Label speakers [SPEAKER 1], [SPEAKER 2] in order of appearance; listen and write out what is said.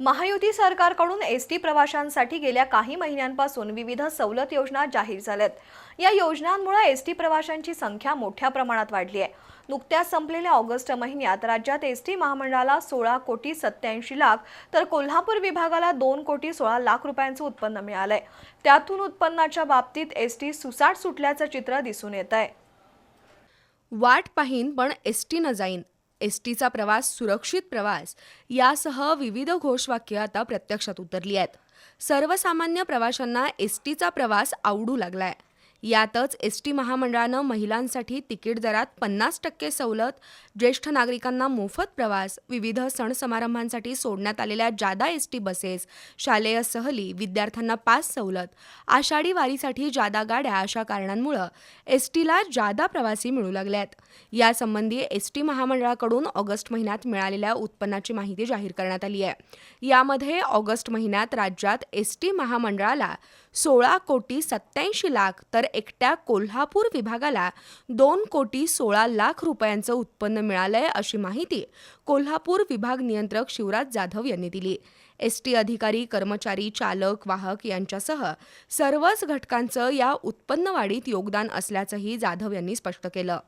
[SPEAKER 1] महायुती सरकारकडून S T प्रवाशांसाठी गेल्या काही महिन्यांपासून विविध सवलत योजना जाहीर झाल्यात. या योजनांमुळे एस टी प्रवाशांची संख्या मोठ्या प्रमाणात वाढली आहे. नुकत्याच संपलेल्या ऑगस्ट महिन्यात राज्यात एस टी महामंडळाला सोळा कोटी सत्याऐंशी लाख तर कोल्हापूर विभागाला दोन कोटी सोळा लाख रुपयांचं उत्पन्न मिळालंय. त्यातून उत्पन्नाच्या बाबतीत एस टी सुसाट सुटल्याचं चित्र दिसून येत आहे.
[SPEAKER 2] वाट पाहीन पण एस टी न जाईन. एस टीचा प्रवास सुरक्षित प्रवास यासह विविध घोषवाक्य आता प्रत्यक्षात उतरली आहेत. सर्वसामान्य प्रवाशांना एस टीचा प्रवास आवडू लागलाय. यातच एस टी महामंडळानं महिलांसाठी तिकीट दरात पन्नास टक्के सवलत ज्येष्ठ नागरिकांना मोफत प्रवास विविध सण समारंभांसाठी सोडण्यात आलेल्या जादा एस टी बसेस शालेय सहली विद्यार्थ्यांना पास सवलत आषाढी वारीसाठी जादा गाड्या अशा कारणांमुळं एस टीला जादा प्रवासी मिळू लागल्यात. यासंबंधी एस टी महामंडळाकडून ऑगस्ट महिन्यात मिळालेल्या उत्पन्नाची माहिती जाहीर करण्यात आली आहे. यामध्ये ऑगस्ट महिन्यात राज्यात एस टी महामंडळाला सोळा कोटी सत्याऐंशी लाख तर एकट्या कोल्हापूर विभागाला दोन कोटी सोळा लाख रुपयांचं उत्पन्न मिळालंय अशी माहिती कोल्हापूर विभाग नियंत्रक शिवराज जाधव यांनी दिली. एस टी अधिकारी कर्मचारी चालक वाहक यांच्यासह सर्वच घटकांचं या उत्पन्नवाढीत योगदान असल्याचंही जाधव यांनी स्पष्ट केलं.